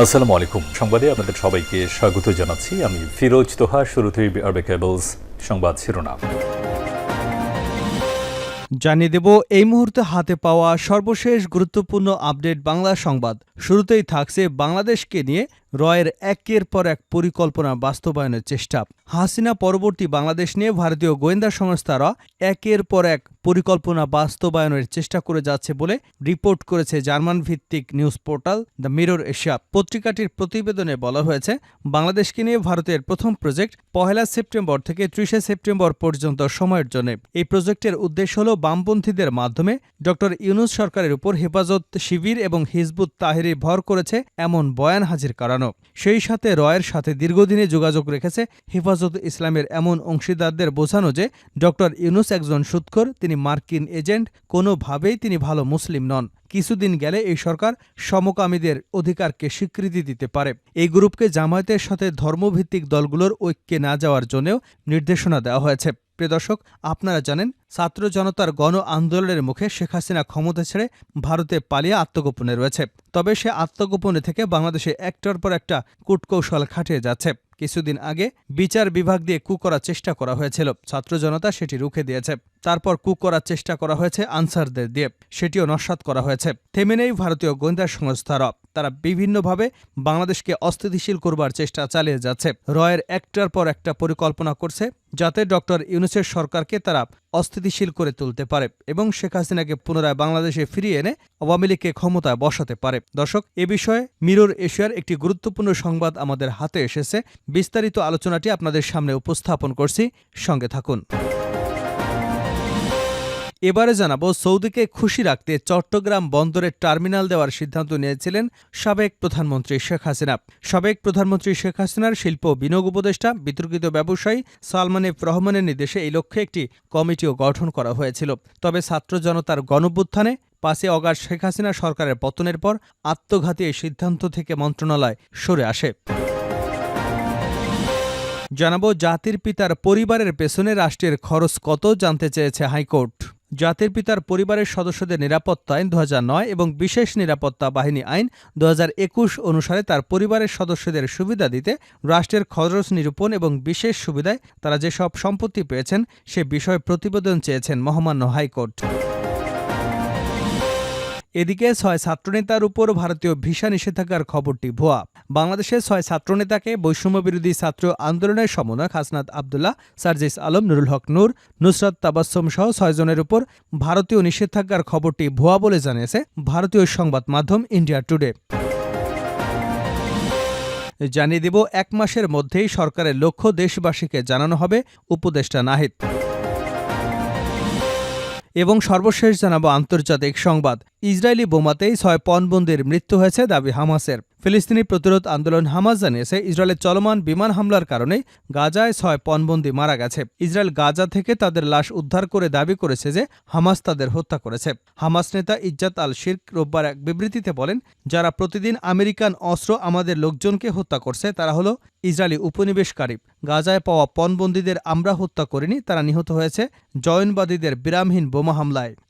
আসসালামু আলাইকুম। সংবাদে আপনাদের সবাইকে স্বাগত জানাচ্ছি। আমি ফিরোজ তোহা, শুরুতেই আরবে কেবলস সংবাদ শিরোনাম। জানিয়ে দেব, এই মুহূর্তে হাতে পাওয়া সর্বশেষ গুরুত্বপূর্ণ আপডেট বাংলা সংবাদ। শুরুতেই থাকছে বাংলাদেশকে নিয়ে রয়ের একের পর এক পরিকল্পনা বাস্তবায়নের চেষ্টা। হাসিনা পরবর্তী বাংলাদেশ নিয়ে ভারতীয় গোয়েন্দা সংস্থারা একের পর এক পরিকল্পনা বাস্তবায়নের চেষ্টা করে যাচ্ছে বলে রিপোর্ট করেছে জার্মান ভিত্তিক news portal the Mirror Asia. পত্রিকাটির প্রতিবেদনে বলা হয়েছে, বাংলাদেশকে নিয়ে ভারতের প্রথম প্রজেক্ট পহেলা সেপ্টেম্বর থেকে ত্রিশে সেপ্টেম্বর পর্যন্ত সময়ের জন্য। এই প্রজেক্টের উদ্দেশ্য হল বামপন্থীদের মাধ্যমে ড ইউনুস সরকারের উপর হেফাজত শিবির এবং হিজবুত তাহেরি ভর করেছে এমন বয়ান হাজির করানো। সেই সাথে রয়ের সাথে দীর্ঘদিনে যোগাযোগ রেখেছে হেফাজত ইসলামের এমন অংশীদারদের বোঝানো যে ড ইউনুস একজন সুৎখর, তিনি মার্কিন এজেন্ট, কোনোভাবেই তিনি ভালো মুসলিম নন। কিছুদিন গেলে এই সরকার সমকামীদের অধিকারকে স্বীকৃতি দিতে পারে। এই গ্রুপকে জামায়াতের সাথে ধর্মভিত্তিক দলগুলোর ঐক্যে না যাওয়ার জন্যও নির্দেশনা দেওয়া হয়েছে। দর্শক, আপনারা জানেন, ছাত্র জনতার গণ আন্দোলনের মুখে শেখ হাসিনা ক্ষমতা ছেড়ে ভারতে পালিয়ে আত্মগোপনে রয়েছে। তবে সে আত্মগোপনে থেকে বাংলাদেশে একটার পর একটা কূটকৌশল খাটিয়ে যাচ্ছে। কিছুদিন আগে বিচার বিভাগ দিয়ে কু করার চেষ্টা করা হয়েছিল। ছাত্র জনতা সেটি রুখে দিয়েছে। তারপর কু করার চেষ্টা করা হয়েছে আনসারদের দিয়ে। সেটিও নস্বাত করা হয়েছে। থেমে নেই ভারতীয় গোয়েন্দা সংস্থারা। তারা বিভিন্নভাবে বাংলাদেশকে অস্থিতিশীল করবার চেষ্টা চালিয়ে যাচ্ছে। রয়ের একটার পর একটা পরিকল্পনা করছে যাতে ডক্টর ইউনুসের সরকারকে তারা অস্থিতিশীল করে তুলতে পারে এবং শেখ হাসিনাকে পুনরায় বাংলাদেশে ফিরিয়ে এনে আওয়ামী লীগকে ক্ষমতায় বসাতে পারে। দর্শক, এ বিষয়ে মিরর এশিয়ার একটি গুরুত্বপূর্ণ সংবাদ আমাদের হাতে এসেছে। বিস্তারিত আলোচনাটি আপনাদের সামনে উপস্থাপন করছি। সঙ্গে থাকুন। এবারে জানাব সৌদিকে খুশি রাখতে চট্টগ্রাম বন্দরে টার্মিনাল দেওয়ার সিদ্ধান্ত নিয়েছিলেন সাবেক প্রধানমন্ত্রী শেখ হাসিনা। সাবেক প্রধানমন্ত্রী শেখ হাসিনার শিল্প বিনিয়োগ উপদেষ্টা, বিতর্কিত ব্যবসায়ী সালমান এফ রহমানের নির্দেশে এই লক্ষ্যে একটি কমিটিও গঠন করা হয়েছিল। তবে ছাত্র জনতার গণভ্যুত্থানে পাঁচে অগাস্ট শেখ হাসিনা সরকারের পতনের পর আত্মঘাতী এই সিদ্ধান্ত থেকে মন্ত্রণালয় সরে আসে। জানাব জাতির পিতার পরিবারের পেছনে রাষ্ট্রের খরচ কত জানতে চেয়েছে হাইকোর্ট। জাতির পিতার পরিবারের সদস্যদের নিরাপত্তা আইন দু হাজার নয় এবং বিশেষ নিরাপত্তা বাহিনী আইন দু হাজার একুশ অনুসারে তার পরিবারের সদস্যদের সুবিধা দিতে রাষ্ট্রের খরচ নিরূপণ এবং বিশেষ সুবিধায় তারা যেসব সম্পত্তি পেয়েছেন, সে বিষয়ে প্রতিবেদন চেয়েছেন মহামান্য হাইকোর্ট। এদিকে ছয় ছাত্রনেতার উপর ভারতীয় ভিসা নিষেধাজ্ঞার খবরটি ভুয়া। বাংলাদেশের ছয় ছাত্রনেতাকে বৈষম্যবিরোধী ছাত্র আন্দোলনের সমন্বয়ক হাসনাত আবদুল্লাহ, সার্জিস আলম, নুরুল হক নূর, নুসরাত তাবাসম সহ ছয়জনের উপর ভারতীয় নিষেধাজ্ঞার খবরটি ভুয়া বলে জানিয়েছে ভারতীয় সংবাদ মাধ্যম ইন্ডিয়া টুডে। জানিয়ে দেব, এক মাসের মধ্যেই সরকারের লক্ষ্য দেশবাসীকে জানানো হবে উপদেষ্টা নাহিদ। এবং সর্বশেষ জানাব আন্তর্জাতিক সংবাদ। ইসরায়েলি বোমাতেই ছয় পণবন্দির মৃত্যু হয়েছে দাবি হামাসের। ফিলিস্তিনি প্রতিরোধ আন্দোলন হামাস জানিয়েছে ইসরায়েলের চলমান বিমান হামলার কারণে গাজায় ছয় পণবন্দি মারা গেছে। ইসরায়েল গাজা থেকে তাদের লাশ উদ্ধার করে দাবি করেছে যে, হামাস তাদের হত্যা করেছে। হামাস নেতা ইজ্জাত আল শির্ক রোববার এক বিবৃতিতে বলেন, যারা প্রতিদিন আমেরিকান অস্ত্র আমাদের লোকজনকে হত্যা করছে, তারা হলো ইসরায়েলি উপনিবেশকারী। গাজায় পাওয়া পণবন্দীদের আমরা হত্যা করিনি, তারা নিহত হয়েছে জয়নবাদীদের বিরামহীন বোমা হামলায়।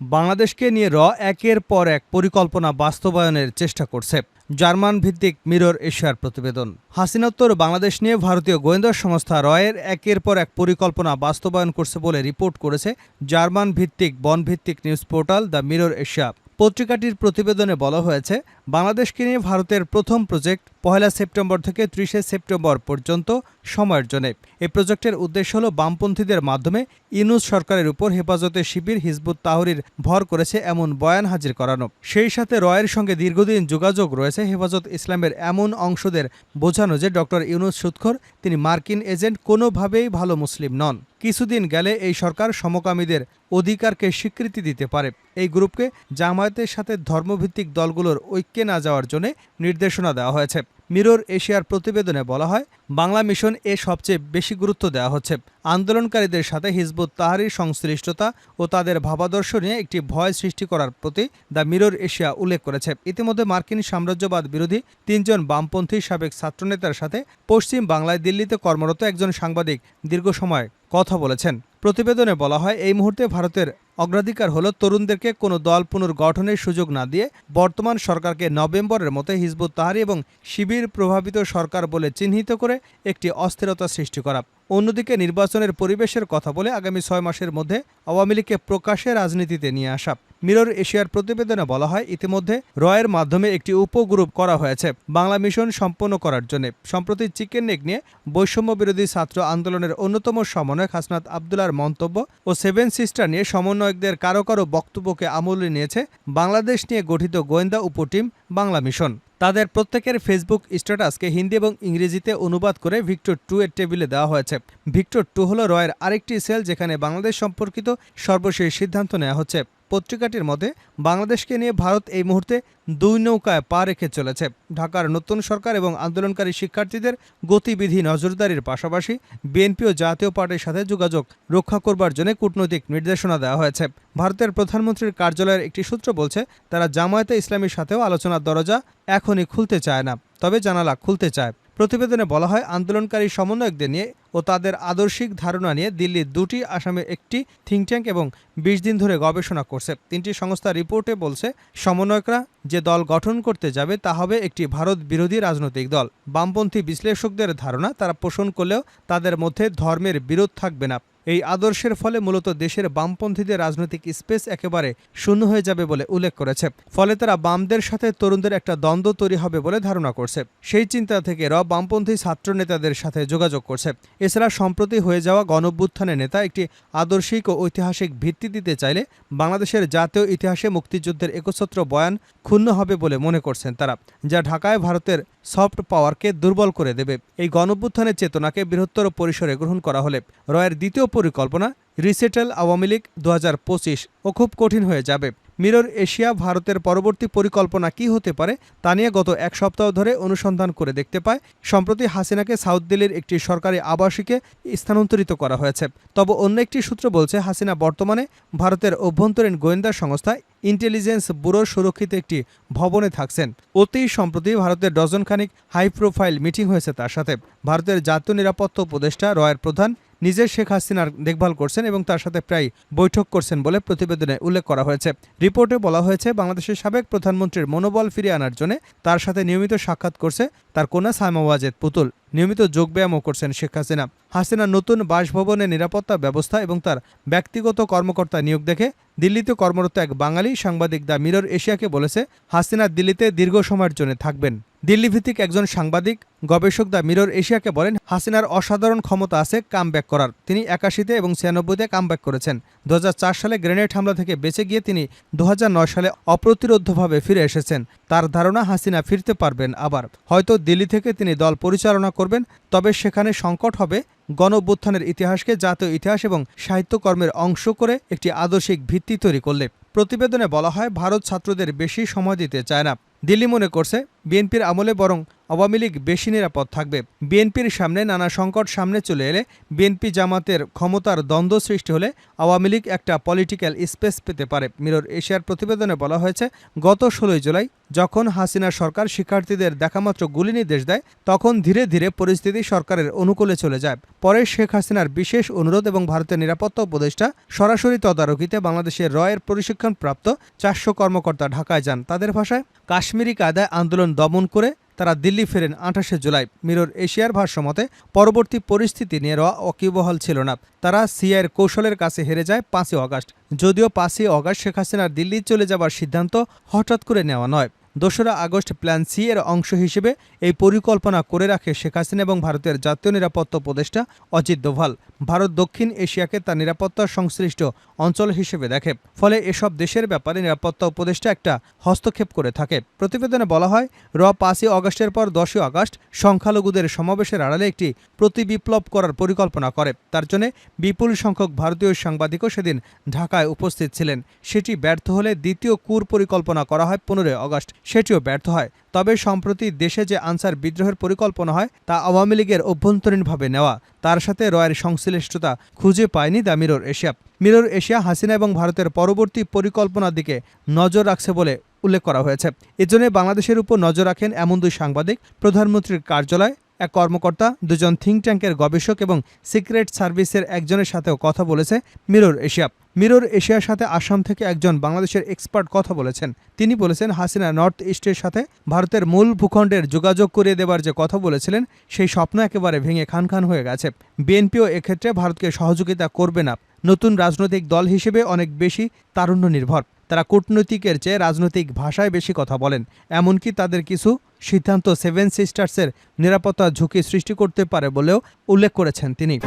বাংলাদেশকে নিয়ে র একের পর এক পরিকল্পনা বাস্তবায়নের চেষ্টা করছে। জার্মান ভিত্তিক মিরর এশিয়ার প্রতিবেদন। হাসিনোত্তর বাংলাদেশ নিয়ে ভারতীয় গোয়েন্দা সংস্থা রয়ের একের পর এক পরিকল্পনা বাস্তবায়ন করছে বলে রিপোর্ট করেছে জার্মান ভিত্তিক বন ভিত্তিক news portal the Mirror Asia. পত্রিকাটির প্রতিবেদনে বলা হয়েছে, বাংলাদেশকে নিয়ে ভারতের প্রথম প্রজেক্ট পহেলা সেপ্টেম্বর থেকে ত্রিশে সেপ্টেম্বর পর্যন্ত সময়ের জন্য। এই প্রজেক্টের উদ্দেশ্য হল বামপন্থীদের মাধ্যমে ইনুস সরকারের উপর হেফাজতে শিবির হিজবুত তাহরির ভর করেছে এমন বয়ান হাজির করানো। সেই সাথে রয়ের সঙ্গে দীর্ঘদিন যোগাযোগ রয়েছে হেফাজত ইসলামের এমন অংশদের বোঝানো যে ডক্টর ইউনুস সুৎখর, তিনি মার্কিন এজেন্ট, কোনোভাবেই ভালো মুসলিম নন। কিছুদিন গেলে এই সরকার সমকামীদের অধিকারকে স্বীকৃতি দিতে পারে। এই গ্রুপকে জামায়াতের সাথে ধর্মভিত্তিক দলগুলোর ঐক্যে না যাওয়ার জন্য নির্দেশনা দেওয়া হয়েছে। মিরর এশিয়ার প্রতিবেদনে বলা হয়, বাংলা মিশন এ সবচেয়ে বেশি গুরুত্ব দেওয়া হচ্ছে। আন্দোলনকারীদের সাথে হিজবুত তাহারির সংশ্লিষ্টতা ও তাদের ভাবাদর্শ নিয়ে একটি ভয় সৃষ্টি করার প্রতি দ্য মিরর এশিয়া উল্লেখ করেছে। ইতিমধ্যে মার্কিন সাম্রাজ্যবাদ বিরোধী তিনজন বামপন্থী সাবেক ছাত্রনেতার সাথে পশ্চিম বাংলায় দিল্লিতে কর্মরত একজন সাংবাদিক দীর্ঘ সময় কথা বলেছেন। প্রতিবেদনে বলা হয়, এই মুহূর্তে ভারতের অগ্রাধিকার হল তরুণদেরকে কোনো দল পুনর্গঠনের সুযোগ না দিয়ে বর্তমান সরকারকে নভেম্বরের মতো হিজবুত তাহারি এবং শিবির প্রভাবিত সরকার বলে চিহ্নিত করে একটি অস্থিরতা সৃষ্টি করা। অন্যদিকে নির্বাচনের পরিবেশের কথা বলে আগামী ছয় মাসের মধ্যে আওয়ামী লীগকে প্রকাশ্যে রাজনীতিতে নিয়ে আসা। মিরর এশিয়ার প্রতিবেদনে বলা হয়, ইতিমধ্যে রয়ের মাধ্যমে একটি উপগ্রুপ করা হয়েছে বাংলা মিশন সম্পন্ন করার জন্য। সম্প্রতি চিকেন নেক নিয়ে বৈষম্য বিরোধী ছাত্র আন্দোলনের অন্যতম সমন্বয়ক হাসনাত আবদুল্লার মন্তব্য ও সেভেন সিস্টার নিয়ে সমন্বয়কদের কারও কারও বক্তব্যকে আমলে নিয়েছে বাংলাদেশ নিয়ে গঠিত গোয়েন্দা উপটিম বাংলা মিশন। তাদের প্রত্যেকের ফেসবুক স্ট্যাটাসকে হিন্দি এবং ইংরেজিতে অনুবাদ করে ভিক্টর টু এর টেবিলে দেওয়া হয়েছে। ভিক্টর টু হল রয়ের আরেকটি সেল যেখানে বাংলাদেশ সম্পর্কিত সর্বশেষ সিদ্ধান্ত নেওয়া হচ্ছে। পত্রিকাটির মতে, বাংলাদেশকে নিয়ে ভারত এই মুহূর্তে দুই নৌকায় পা রেখে চলেছে। ঢাকার নতুন সরকার এবং আন্দোলনকারী শিক্ষার্থীদের গতিবিধি নজরদারির পাশাপাশি বিএনপি ও জাতীয় পার্টির সাথে যোগাযোগ রক্ষা করবার জন্য কূটনৈতিক নির্দেশনা দেওয়া হয়েছে। ভারতের প্রধানমন্ত্রীর কার্যালয়ের একটি সূত্র বলছে, তারা জামায়াতে ইসলামীর সাথেও আলোচনার দরজা এখনই খুলতে চায় না, তবে জানালা খুলতে চায়। প্রতিবেদনে বলা হয়, আন্দোলনকারী সমন্বয়কদের নিয়ে ও তাদের আদর্শিক ধারণা নিয়ে দিল্লির দুটি আসামে একটি থিঙ্ক ট্যাঙ্ক এবং বিশ দিন ধরে গবেষণা করছে। তিনটি সংস্থা রিপোর্টে বলছে, সমন্বয়করা যে দল গঠন করতে যাবে তা হবে একটি ভারত বিরোধী রাজনৈতিক দল। বামপন্থী বিশ্লেষকদের ধারণা, তারা পোষণ করলেও তাদের মধ্যে ধর্মের বিরোধ থাকবে না। এই আদর্শের ফলে মূলত দেশের বামপন্থীদের রাজনৈতিক স্পেস একেবারে শূন্য হয়ে যাবে বলে উল্লেখ করেছে। ফলে তারা বামদের সাথে তরুণদের একটা দ্বন্দ্ব তৈরি হবে বলে ধারণা করছে। সেই চিন্তা থেকে র বামপন্থী ছাত্র নেতাদের সাথে যোগাযোগ করছে। এছাড়া সম্প্রতি হয়ে যাওয়া গণভ্যুত্থানের নেতা একটি আদর্শিক ও ঐতিহাসিক ভিত্তি দিতে চাইলে বাংলাদেশের জাতীয় ইতিহাসে মুক্তিযুদ্ধের একচ্ছত্র বয়ান ক্ষুণ্ণ হবে বলে মনে করছেন তারা, যা ঢাকায় ভারতের সফট পাওয়ারকে দুর্বল করে দেবে। এই গণভ্যুত্থানের চেতনাকে বৃহত্তর পরিসরে গ্রহণ করা হলে রয়ের দ্বিতীয় পরিকল্পনা রিসেটেল আওয়ামী লীগ দু হাজার পঁচিশ ও খুব কঠিন হয়ে যাবে। মিরর এশিয়া ভারতের পরবর্তী পরিকল্পনা কি হতে পারে তা নিয়ে গত এক সপ্তাহ ধরে অনুসন্ধান করে দেখতে পায়, সম্প্রতি হাসিনাকে সাউথ দিল্লির একটি সরকারি আবাসিকে স্থানান্তরিত করা হয়েছে। তবে অন্য একটি সূত্র বলছে, হাসিনা বর্তমানে ভারতের অভ্যন্তরীণ গোয়েন্দা সংস্থা ইন্টেলিজেন্স ব্যুরো সুরক্ষিত একটি ভবনে থাকছেন। অতি সম্প্রতি ভারতের ডজনখানিক হাই প্রোফাইল মিটিং হয়েছে তার সাথে। ভারতের জাতীয় নিরাপত্তা উপদেষ্টা রয়ের প্রধান নিজে শেখ হাসিনার দেখভাল করছেন এবং তার সাথে প্রায় বৈঠক করছেন বলে প্রতিবেদনে উল্লেখ করা হয়েছে। রিপোর্টে বলা হয়েছে, বাংলাদেশের সাবেক প্রধানমন্ত্রীর মনোবল ফিরিয়ে আনার জন্য তার সাথে নিয়মিত সাক্ষাৎ করছে তার কন্যা সাইমা ওয়াজেদ পুতুল। নিয়মিত যোগব্যায়ামও করছেন শেখ হাসিনা। হাসিনা নতুন বাসভবনের নিরাপত্তা ব্যবস্থা এবং তার ব্যক্তিগত কর্মকর্তা নিয়োগ দেখে দিল্লিতে কর্মরত এক বাঙালি সাংবাদিক দ্য মিরর এশিয়াকে বলেছে, হাসিনা দিল্লিতে দীর্ঘ সময়ের জন্য থাকবেন। দিল্লি ভিত্তিক একজন সাংবাদিক, গবেষক দ্য মিরর এশিয়াকে বলেন, হাসিনার অসাধারণ ক্ষমতা আছে কামব্যাক করার। তিনি একাশিতে এবং ছিয়ানব্বইতে কামব্যাক করেছেন। দু হাজার চার সালে গ্রেনেড হামলা থেকে বেঁচে গিয়ে তিনি দু হাজার নয় সালে অপ্রতিরোধ্যভাবে ফিরে এসেছেন। তার ধারণা, হাসিনা ফিরতে পারবেন আবার। হয়তো দিল্লি থেকে তিনি দল পরিচালনা করবেন, তবে সেখানে সংকট হবে গণঅভ্যুত্থানের ইতিহাসকে জাতীয় ইতিহাস এবং সাহিত্যকর্মের অংশ করে একটি আদর্শিক ভিত্তি তৈরি করলে। প্রতিবেদনে বলা হয়, ভারত ছাত্রদের বেশি সময় দিতে চায় না। দিল্লি মনে করছে বিএনপির আমলে বরং আওয়ামী লীগ বেশি নিরাপদ থাকবে। বিএনপির সামনে নানা সংকট সামনে চলে এলে বিএনপি জামাতের ক্ষমতার দ্বন্দ্ব সৃষ্টি হলে আওয়ামী লীগ একটা পলিটিক্যাল স্পেস পেতে পারে। মিরর এশিয়ার প্রতিবেদনে বলা হয়েছে, গত ষোলোই জুলাই যখন হাসিনা সরকার শিক্ষার্থীদের দেখামাত্র গুলি নির্দেশ দেয়, তখন ধীরে ধীরে পরিস্থিতি সরকারের অনুকূলে চলে যায়। পরে শেখ হাসিনার বিশেষ অনুরোধ এবং ভারতের নিরাপত্তা উপদেষ্টা সরাসরি তদারকিতে বাংলাদেশের রয়ের প্রশিক্ষণপ্রাপ্ত চারশো কর্মকর্তা ঢাকায় যান। তাদের ভাষায়, কাশ্মীরি কায়দায় আন্দোলন দমন করে তারা দিল্লি ফেরেন আঠাশে জুলাই। মিরর এশিয়ার ভাষ্যমতে পরবর্তী পরিস্থিতি নিয়ে রওয়া অকিবহাল ছিল না। তারা সিআইয়ের কৌশলের কাছে হেরে যায় পাঁচই অগাস্ট। যদিও পাঁচই অগাস্ট শেখ হাসিনার দিল্লি চলে যাবার সিদ্ধান্ত হঠাৎ করে নেওয়া নয়। দোসরা আগস্ট প্ল্যান সি এর অংশ হিসেবে এই পরিকল্পনা করে রাখে শেখ হাসিনা এবং ভারতের জাতীয় নিরাপত্তা উপদেষ্টা অজিত দোভাল। ভারত দক্ষিণ এশিয়াকে তার নিরাপত্তা সংশ্লিষ্ট অঞ্চল হিসেবে দেখে। ফলে এসব দেশের ব্যাপারে নিরাপত্তা উপদেষ্টা একটা হস্তক্ষেপ করে থাকে। প্রতিবেদনে বলা হয়, র পাঁচই অগস্টের পর দশই আগস্ট সংখ্যালঘুদের সমাবেশের আড়ালে একটি প্রতিবিপ্লব করার পরিকল্পনা করে। তার জন্য বিপুল সংখ্যক ভারতীয় সাংবাদিকও সেদিন ঢাকায় উপস্থিত ছিলেন। সেটি ব্যর্থ হলে দ্বিতীয় কুর পরিকল্পনা করা হয় পনেরোই অগস্ট সেটিও ব্যর্থ হয়। তবে সম্প্রতি দেশে যে আনসার বিদ্রোহের পরিকল্পনা হয়, তা আওয়ামী লীগের অভ্যন্তরীণভাবে নেওয়া। তার সাথে রয়ের সংশ্লিষ্টতা খুঁজে পায়নি the Mirror Asia. Mirror Asia Hasina এবং ভারতের পরবর্তী পরিকল্পনার দিকে নজর রাখছে বলে উল্লেখ করা হয়েছে। এজন্য বাংলাদেশের উপর নজর রাখেন এমন দুই সাংবাদিক, প্রধানমন্ত্রীর কার্যালয় এক কর্মকর্তা, দুজন থিঙ্ক ট্যাঙ্কের গবেষক এবং সিক্রেট সার্ভিসের একজনের সাথেও কথা বলেছে মিরর এশিয়া মিরর এশিয়ার সাথে আসাম থেকে একজন বাংলাদেশের এক্সপার্ট কথা বলেছেন। তিনি বলেছেন, হাসিনা নর্থ ইস্টের সাথে ভারতের মূল ভূখণ্ডের যোগাযোগ করিয়ে দেবার যে কথা বলেছিলেন, সেই স্বপ্ন একেবারে ভেঙে খান খান হয়ে গেছে। বিএনপিও এক্ষেত্রে ভারতকে সহযোগিতা করবে না। নতুন রাজনৈতিক দল হিসেবে অনেক বেশি তারুণ্য নির্ভর। তারা কূটনৈতিকের চেয়ে রাজনৈতিক ভাষায় বেশি কথা বলেন। এমনকি তাদের কিছু সিদ্ধান্ত সেভেন সিস্টার্সের নিরাপত্তা ঝুঁকি সৃষ্টি করতে পারে বলেও উল্লেখ করেছেন তিনি।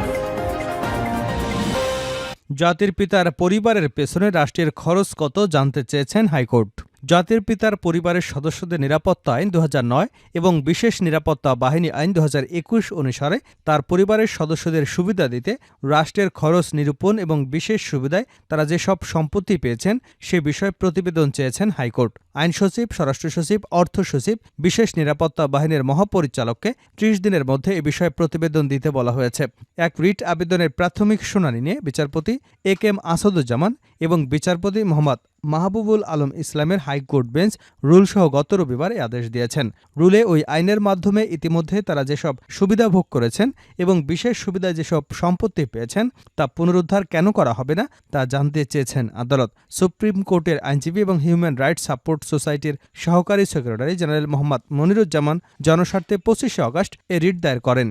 জাতির পিতার পরিবারের পেছনে রাষ্ট্রের খরচ কত জানতে চেয়েছেন হাইকোর্ট। জাতির পিতার পরিবারের সদস্যদের নিরাপত্তা আইন দুহাজার নয় এবং বিশেষ নিরাপত্তা বাহিনী আইন দু হাজার একুশ অনুসারে তার পরিবারের সদস্যদের সুবিধা দিতে রাষ্ট্রের খরচ নিরূপণ এবং বিশেষ সুবিধায় তারা যেসব সম্পত্তি পেয়েছেন, সে বিষয়ে প্রতিবেদন চেয়েছেন হাইকোর্ট। আইন সচিব, স্বরাষ্ট্র সচিব, অর্থ সচিব, বিশেষ নিরাপত্তা বাহিনীর মহাপরিচালককে ত্রিশ দিনের মধ্যে এ বিষয়ে প্রতিবেদন দিতে বলা হয়েছে। এক রিট আবেদনের প্রাথমিক শুনানি নিয়ে বিচারপতি এ কে এম আসাদুজ্জামান এবং বিচারপতি মোহাম্মদ মাহবুবুল আলম ইসলামের হাইকোর্ট বেঞ্চ রুলসহ গত রবিবার আদেশ দিয়েছেন। রুলে ওই আইনের মাধ্যমে ইতিমধ্যে তারা যেসব সুবিধা ভোগ করেছেন এবং বিশেষ সুবিধায় যেসব সম্পত্তি পেয়েছেন তা পুনরুদ্ধার কেন করা হবে না তা জানতে চেয়েছেন আদালত। সুপ্রিম কোর্টের আইনজীবী এবং হিউম্যান রাইটস সাপোর্ট সোসাইটির সহকারী সেক্রেটারি জেনারেল মোহাম্মদ মনিরুজ্জামান জনস্বার্থে পঁচিশে অগস্ট এ রিট দায়ের করেন।